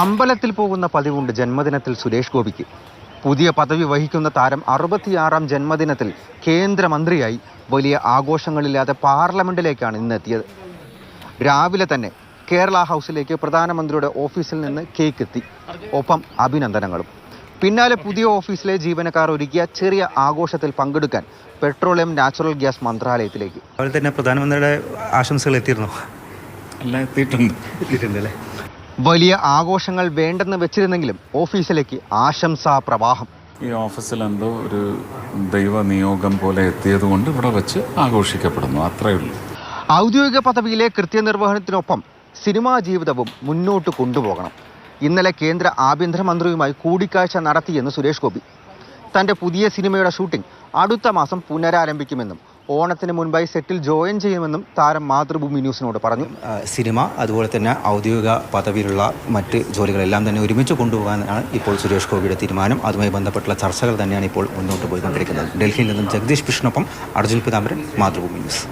അമ്പലത്തിൽ പോകുന്ന പതിവുണ്ട് ജന്മദിനത്തിൽ സുരേഷ് ഗോപിക്ക്. പുതിയ പദവി വഹിക്കുന്ന താരം അറുപത്തിയാറാം ജന്മദിനത്തിൽ കേന്ദ്രമന്ത്രിയായി വലിയ ആഘോഷങ്ങളില്ലാതെ പാർലമെന്റിലേക്കാണ് ഇന്ന് എത്തിയത് രാവിലെ തന്നെ കേരള ഹൗസിലേക്ക് പ്രധാനമന്ത്രിയുടെ ഓഫീസിൽ നിന്ന് കേക്ക് എത്തി ഒപ്പം അഭിനന്ദനങ്ങളും. പിന്നാലെ പുതിയ ഓഫീസിലെ ജീവനക്കാർ ഒരുക്കിയ ചെറിയ ആഘോഷത്തിൽ പങ്കെടുക്കാൻ പെട്രോളിയം നാച്ചുറൽ ഗ്യാസ് മന്ത്രാലയത്തിലേക്ക്. അതുപോലെ തന്നെ പ്രധാനമന്ത്രിയുടെ ആശംസകൾ എത്തിയിരുന്നു. എല്ലാം എത്തിയിട്ടുണ്ട്. എത്തിയിട്ടുണ്ടല്ലേ വലിയ ആഘോഷങ്ങൾ വേണ്ടെന്ന് വെച്ചിരുന്നെങ്കിലും ഓഫീസിലേക്ക് ആശംസാ പ്രവാഹം. ഈ ഓഫീസിൽ എന്തോ ഒരു ദൈവ നിയോഗം പോലെ എത്തിയത് കൊണ്ട് ഇവിടെ വെച്ച് ആഘോഷിക്കപ്പെടുന്നു. അത്രയേ ഉള്ളൂ. ഔദ്യോഗിക പദവിയിലെ കൃത്യനിർവഹണത്തിനൊപ്പം സിനിമാ ജീവിതവും മുന്നോട്ട് കൊണ്ടുപോകണം. ഇന്നലെ കേന്ദ്ര ആഭ്യന്തരമന്ത്രിയുമായി കൂടിക്കാഴ്ച നടത്തിയെന്ന് സുരേഷ് ഗോപി. തന്റെ പുതിയ സിനിമയുടെ ഷൂട്ടിംഗ് അടുത്ത മാസം പുനരാരംഭിക്കുമെന്നും ഓണത്തിന് മുൻപായി സെറ്റിൽ ജോയിൻ ചെയ്യുമെന്നും താരം മാതൃഭൂമി ന്യൂസിനോട് പറഞ്ഞു. സിനിമ അതുപോലെ തന്നെ ഔദ്യോഗിക പദവിയിലുള്ള മറ്റ് ജോലികളെല്ലാം തന്നെ ഒരുമിച്ച് കൊണ്ടുപോകാനാണ് ഇപ്പോൾ സുരേഷ് ഗോപിയുടെ തീരുമാനം. അതുമായി ബന്ധപ്പെട്ടുള്ള ചർച്ചകൾ തന്നെയാണ് ഇപ്പോൾ മുന്നോട്ട് പോയിക്കൊണ്ടിരിക്കുന്നത്. ഡൽഹിയിൽ നിന്നും ജഗദീഷ് കൃഷ്ണൊപ്പം അർജുൻ പിതാംബരൻ മാതൃഭൂമി ന്യൂസ്.